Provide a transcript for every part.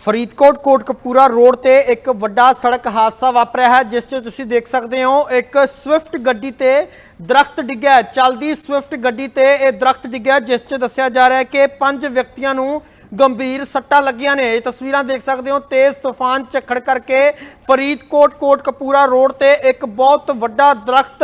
Faridkot Kotkapura road ਤੇ ਇੱਕ ਵੱਡਾ ਸੜਕ ਹਾਦਸਾ ਵਾਪਰਿਆ ਹੈ, ਜਿਸ 'ਚ ਤੁਸੀਂ ਦੇਖ ਸਕਦੇ ਹੋ, ਇੱਕ ਸਵਿਫਟ ਗੱਡੀ ਤੇ ਦਰਖਤ ਡਿੱਗਿਆ ਹੈ। ਚੱਲਦੀ ਸਵਿਫਟ ਗੱਡੀ ਤੇ ਇਹ ਦਰਖਤ ਡਿੱਗਿਆ, ਜਿਸ 'ਚ ਦੱਸਿਆ ਜਾ ਰਿਹਾ ਹੈ ਕਿ ਪੰਜ ਵਿਅਕਤੀਆਂ ਨੂੰ ਗੰਭੀਰ ਸੱਟਾਂ ਲੱਗੀਆਂ ਨੇ ਇਹ ਤਸਵੀਰਾਂ ਦੇਖ ਸਕਦੇ ਹੋ, ਤੇਜ਼ ਤੂਫਾਨ ਝੱਖੜ ਕਰਕੇ ਫਰੀਦਕੋਟ ਕੋਟਕਪੂਰਾ ਰੋਡ ਤੇ ਇੱਕ ਬਹੁਤ ਵੱਡਾ ਦਰਖਤ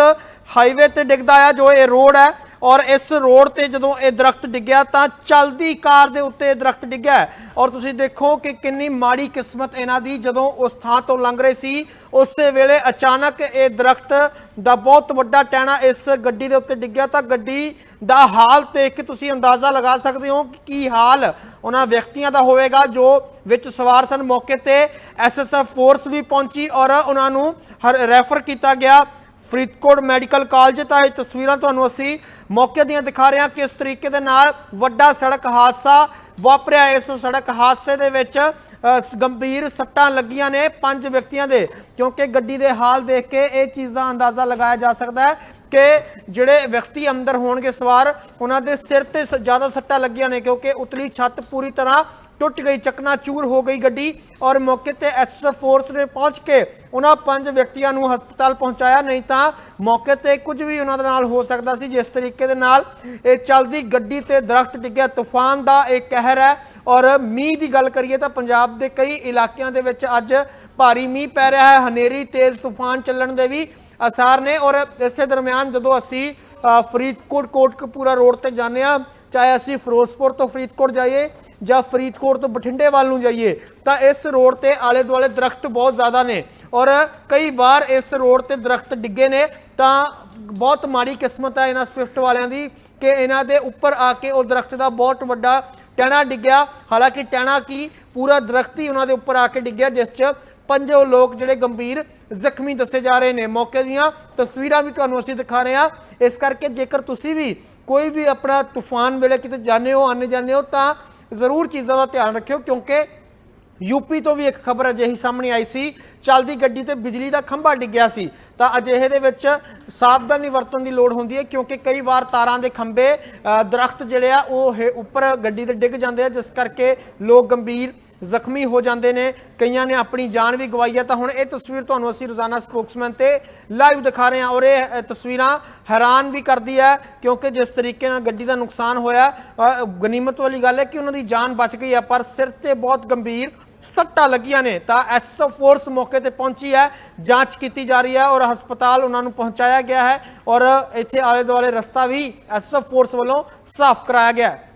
ਹਾਈਵੇ ਤੇ ਡਿੱਗਦਾ ਆ ਜੋ ਇਹ ਰੋਡ ਹੈ ਔਰ ਇਸ ਰੋਡ ਤੇ ਜਦੋਂ ਇਹ ਦਰਖਤ ਡਿੱਗਿਆ ਤਾਂ ਚਲਦੀ ਕਾਰ ਦੇ ਉੱਤੇ ਇਹ ਦਰਖਤ ਡਿੱਗਿਆ ਔਰ ਤੁਸੀਂ ਦੇਖੋ ਕਿ ਕਿੰਨੀ ਮਾੜੀ ਕਿਸਮਤ ਇਹਨਾਂ ਦੀ ਜਦੋਂ ਉਸ ਥਾਂ ਤੋਂ ਲੰਘ ਰਹੇ ਸੀ, ਉਸੇ ਵੇਲੇ ਅਚਾਨਕ ਇਹ ਦਰਖਤ ਦਾ ਬਹੁਤ ਵੱਡਾ ਟਹਿਣਾ ਇਸ ਗੱਡੀ ਦੇ ਉੱਤੇ ਡਿੱਗਿਆ ਤਾਂ ਗੱਡੀ ਦਾ ਹਾਲ ਦੇਖ ਕੇ ਤੁਸੀਂ ਅੰਦਾਜ਼ਾ ਲਗਾ ਸਕਦੇ ਹੋ ਕਿ ਕੀ ਹਾਲ ਉਹਨਾਂ ਵਿਅਕਤੀਆਂ ਦਾ ਹੋਵੇਗਾ ਜੋ ਵਿੱਚ ਸਵਾਰ ਸਨ। ਮੌਕੇ ਤੇ ਐਸਐਸਐਫ ਫੋਰਸ ਵੀ ਪਹੁੰਚੀ ਔਰ ਉਹਨਾਂ ਨੂੰ ਰੈਫਰ ਕੀਤਾ ਗਿਆ। ਫਰੀਦਕੋਟ ਮੈਡੀਕਲ ਕਾਲਜ ਤਾਂ ਇਹ ਤਸਵੀਰਾਂ ਤੁਹਾਨੂੰ ਅਸੀਂ ਮੌਕੇ ਦੀਆਂ ਦਿਖਾ ਰਿਹਾ ਕਿਸ ਤਰੀਕੇ ਦੇ ਨਾਲ ਵੱਡਾ ਸੜਕ ਹਾਦਸਾ ਵਾਪਰਿਆ। ਇਸ ਸੜਕ ਹਾਦਸੇ ਦੇ ਵਿੱਚ ਗੰਭੀਰ ਸੱਟਾਂ ਲੱਗੀਆਂ ਨੇ ਪੰਜ ਵਿਅਕਤੀਆਂ ਦੇ, ਕਿਉਂਕਿ ਗੱਡੀ ਦੇ ਹਾਲ ਦੇਖ ਕੇ ਇਹ ਚੀਜ਼ ਦਾ ਅੰਦਾਜ਼ਾ ਲਗਾਇਆ ਜਾ ਸਕਦਾ ਹੈ ਕਿ ਜਿਹੜੇ ਵਿਅਕਤੀ ਅੰਦਰ ਹੋਣਗੇ ਸਵਾਰ, ਉਹਨਾਂ ਦੇ ਸਿਰ ਤੇ ਸ- ਜ਼ਿਆਦਾ ਸੱਟਾਂ ਲੱਗੀਆਂ ਨੇ, ਕਿਉਂਕਿ ਉਤਲੀ ਛੱਤ ਪੂਰੀ ਤਰ੍ਹਾਂ ਟੁੱਟ ਗਈ ਚਕਨਾ ਚੂਰ ਹੋ ਗਈ ਗੱਡੀ ਔਰ ਮੌਕੇ ਤੇ ਐਸਐਸ ਫੋਰਸ ਨੇ ਪਹੁੰਚ ਕੇ ਉਹਨਾਂ ਪੰਜ ਵਿਅਕਤੀਆਂ ਨੂੰ ਹਸਪਤਾਲ ਪਹੁੰਚਾਇਆ। ਨਹੀਂ ਤਾਂ ਮੌਕੇ ਤੇ ਕੁਝ ਵੀ ਉਹਨਾਂ ਦੇ ਨਾਲ ਹੋ ਸਕਦਾ ਸੀ ਜਿਸ ਤਰੀਕੇ ਦੇ ਨਾਲ ਇਹ ਚੱਲਦੀ ਗੱਡੀ ਤੇ ਦਰਖਤ ਡਿੱਗਿਆ। ਤੂਫਾਨ ਦਾ ਇਹ ਕਹਿਰ ਹੈ ਔਰ ਮੀਂਹ ਦੀ ਗੱਲ ਕਰੀਏ ਤਾਂ ਪੰਜਾਬ ਦੇ ਕਈ ਇਲਾਕਿਆਂ ਦੇ ਵਿੱਚ ਅੱਜ ਭਾਰੀ ਮੀਂਹ ਪੈ ਰਿਹਾ ਹੈ। ਹਨੇਰੀ ਤੇਜ਼ ਤੂਫਾਨ ਚੱਲਣ ਦੇ ਵੀ ਅਸਾਰ ਨੇ ਔਰ ਇਸੇ ਦਰਮਿਆਨ ਜਦੋਂ ਅਸੀਂ ਅ, ਫਰੀਦਕੋਟ ਕੋਟਕਪੂਰਾ ਰੋਡ ਤੇ ਜਾਂਦੇ ਹਾਂ ਚਾਹੇ ਅਸੀਂ ਫਿਰੋਜ਼ਪੁਰ ਤੋਂ ਫਰੀਦਕੋਟ ਜਾਈਏ ਜਾਂ ਫਰੀਦਕੋਟ ਤੋਂ ਬਠਿੰਡੇ ਵੱਲ ਨੂੰ ਜਾਈਏ, ਤਾਂ ਇਸ ਰੋਡ ਤੇ ਆਲੇ ਦੁਆਲੇ ਦਰਖਤ ਬਹੁਤ ਜ਼ਿਆਦਾ ਨੇ। ਔਰ ਕਈ ਵਾਰ ਇਸ ਰੋਡ ਤੇ ਦਰਖਤ ਡਿੱਗੇ ਨੇ, ਤਾਂ ਬਹੁਤ ਮਾੜੀ ਕਿਸਮਤ ਹੈ ਇਹਨਾਂ ਸਵਿਫਟ ਵਾਲਿਆਂ ਦੀ ਕਿ ਇਹਨਾਂ ਦੇ ਉੱਪਰ ਆ ਕੇ ਉਹ ਦਰਖਤ ਦਾ ਬਹੁਤ ਵੱਡਾ ਟਹਿਣਾ ਡਿੱਗਿਆ। ਹਾਲਾਂਕਿ ਟਹਿਣਾ ਕੀ, ਪੂਰਾ ਦਰਖਤ ਹੀ ਉਹਨਾਂ ਦੇ ਉੱਪਰ ਆ ਕੇ ਡਿੱਗਿਆ, ਜਿਸ 'ਚ ਪੰਜੋ ਲੋਕ ਜਿਹੜੇ ਗੰਭੀਰ ਜ਼ਖਮੀ ਦੱਸੇ ਜਾ ਰਹੇ ਨੇ। ਮੌਕੇ ਦੀਆਂ ਤਸਵੀਰਾਂ ਵੀ ਤੁਹਾਨੂੰ ਅਸੀਂ ਦਿਖਾ ਰਹੇ ਹਾਂ। ਇਸ ਕਰਕੇ ਜੇਕਰ ਤੁਸੀਂ ਵੀ ਕੋਈ ਵੀ ਆਪਣਾ ਤੂਫਾਨ ਵੇਲੇ ਕਿਤੇ ਜਾਂਦੇ ਹੋ ਆਨੇ ਜਾਂਦੇ ਹੋ, ਤਾਂ ਜ਼ਰੂਰ ਚੀਜ਼ਾਂ ਦਾ ਧਿਆਨ ਰੱਖਿਓ, ਕਿਉਂਕਿ ਯੂਪੀ ਤੋਂ ਵੀ ਇੱਕ ਖਬਰ ਅਜਿਹੀ ਸਾਹਮਣੇ ਆਈ ਸੀ, ਚੱਲਦੀ ਗੱਡੀ ਤੇ ਬਿਜਲੀ ਦਾ ਖੰਭਾ ਡਿੱਗਿਆ ਸੀ। ਤਾਂ ਅਜਿਹੇ ਦੇ ਵਿੱਚ ਸਾਵਧਾਨੀ ਵਰਤਣ ਦੀ ਲੋੜ ਹੁੰਦੀ ਹੈ, ਕਿਉਂਕਿ ਕਈ ਵਾਰ ਤਾਰਾਂ ਦੇ ਖੰਭੇ ਦਰਖਤ ਜਿਹੜੇ ਆ, ਉਹ ਹੇ- ਉੱਪਰ ਗੱਡੀ ਤੇ ਡਿੱਗ ਜਾਂਦੇ ਆ, ਜਿਸ ਕਰਕੇ ਲੋਕ ਗੰਭੀਰ ਜ਼ਖਮੀ ਹੋ ਜਾਂਦੇ ਨੇ। ਕਈਆਂ ਨੇ ਆਪਣੀ ਜਾਨ ਵੀ ਗਵਾਈ ਹੈ। ਤਾਂ ਹੁਣ ਇਹ ਤਸਵੀਰ ਤੁਹਾਨੂੰ ਅਸੀਂ ਰੋਜ਼ਾਨਾ ਸਪੋਕਸਮੈਨ ਤੇ ਲਾਈਵ ਦਿਖਾ ਰਹੇ ਹਾਂ ਔਰ ਇਹ ਤਸਵੀਰਾਂ ਹੈਰਾਨ ਵੀ ਕਰਦੀ ਹੈ ਕਿਉਂਕਿ ਜਿਸ ਤਰੀਕੇ ਨਾਲ ਗੱਡੀ ਦਾ ਨੁਕਸਾਨ ਹੋਇਆ ਗਨੀਮਤ ਵਾਲੀ ਗੱਲ ਹੈ ਕਿ ਉਹਨਾਂ ਦੀ ਜਾਨ ਬਚ ਗਈ ਹੈ, ਪਰ ਸਿਰ ਤੇ ਬਹੁਤ ਗੰਭੀਰ ਸੱਟਾਂ ਲੱਗੀਆਂ ਨੇ। ਤਾਂ ਐਸਐਫ ਫੋਰਸ ਮੌਕੇ ਤੇ ਪਹੁੰਚੀ ਹੈ, ਜਾਂਚ ਕੀਤੀ ਜਾ ਰਹੀ ਹੈ ਔਰ ਹਸਪਤਾਲ ਉਹਨਾਂ ਨੂੰ ਪਹੁੰਚਾਇਆ ਗਿਆ ਹੈ ਔਰ ਇੱਥੇ ਆਲੇ ਦੁਆਲੇ ਰਸਤਾ ਵੀ ਐਸਐਫ ਫੋਰਸ ਵੱਲੋਂ ਸਾਫ਼ ਕਰਾਇਆ ਗਿਆ ਹੈ।